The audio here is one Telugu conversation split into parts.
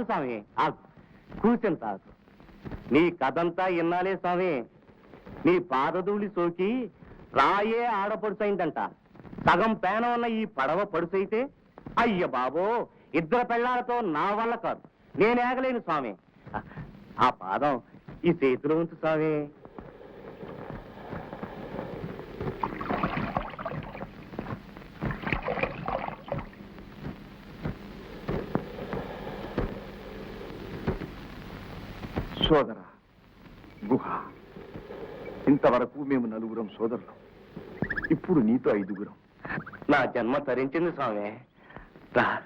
ఆగు స్వామి. ఆగు. కూర్చొని తాగు. నీ కథంతా ఇన్నాలే స్వామి. నీ పాదధూళి సోకి రాయే ఆడపడుసైందంట. సగం పేన ఉన్న ఈ పడవ పడుసైతే అయ్య బాబో ఇద్దరు పెళ్ళాలతో నా వల్ల కాదు. నేనేగలేను స్వామి. ఆ పాదం ఈ చేతిలో ఉంచు స్వామి. సోదర గుహ. ఇంతవరకు మేము నలుగురం సోదరులు. ఇప్పుడు నీతో ఐదుగురం. నా జన్మ తరించింది స్వామి. రా.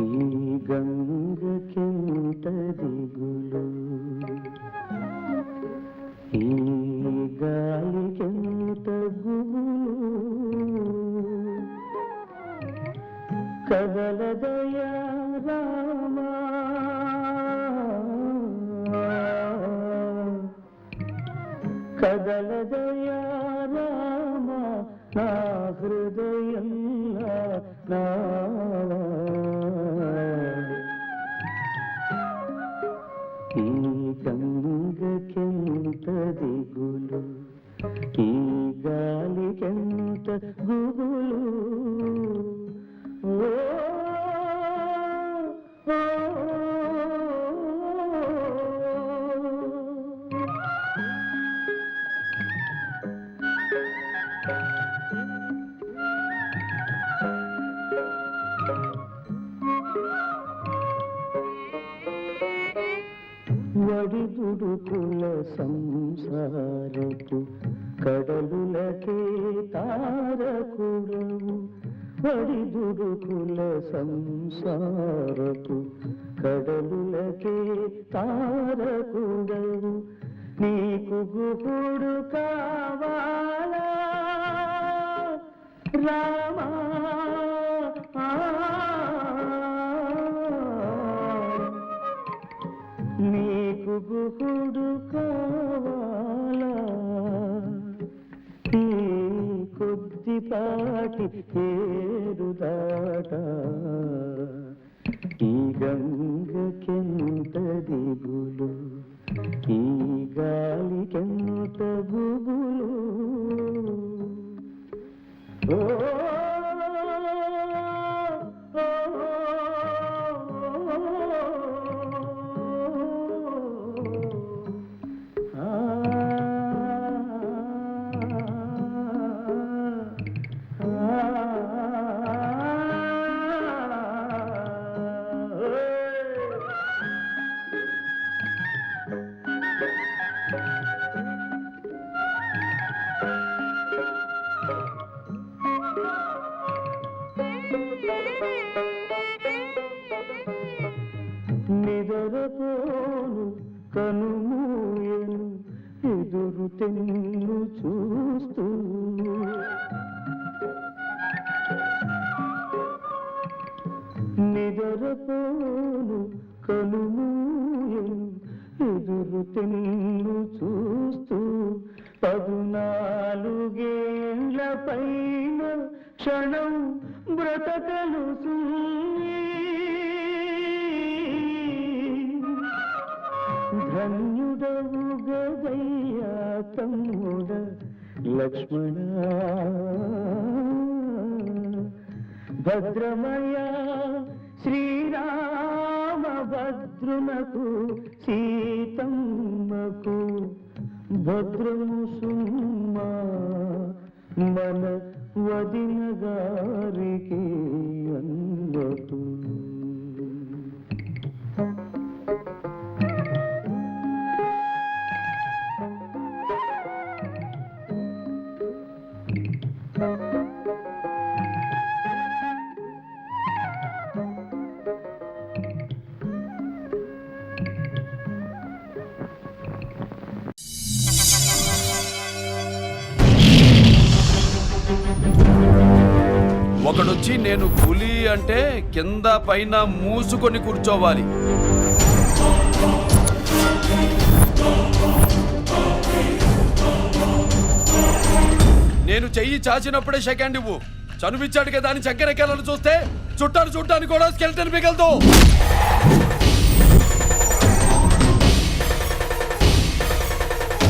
ఈ గంగకెంత దిగులు ఈ గాలికెంత గుబులు కదలదయా రామా. కదలదయా రామా. నా హృదయంలా నావా గుగులు ఓ, ఓ, వడిదుడుకుల సంసారపు కడలులకే తారకుడవు వడిదుడుకుల సంసారపు కడలులకే తారకుడవు నీకు గుహుడు కావాలా? రామా? నీకు గుహుడు కావాలా దాటి పేరు దాట. ఈ గంగకెంత దిగులు ఈ గాలికెంత బుగులు. ఓ నిదరపోను కనుమూయను ఎదురు తెన్ను చూస్తూ నిదరపోను కనుమూయను ఎదురు తెన్ను చూస్తూ పదునాలుగేళ్ళ పైన క్షణం బ్రతకలు ధన్యుడవు గదయ్యా తమ్ముడ. లక్ష్మణ భద్రమయ శ్రీరామ భద్రునకు సీతమ్మకు భద్రము సుమ్మా మన వదిన గారికి అందకు you. ఇక్కడొచ్చి నేను పులి అంటే కింద పైన మూసుకొని కూర్చోవాలి. నేను చెయ్యి చాచినప్పుడే సెకండ్ ఇవ్వు. చనువిచ్చాడు కదా అని చక్కెరెక్కాలని చూస్తే చుట్టాను చుట్టాను కూడా స్కెల్టన్ మిగలదు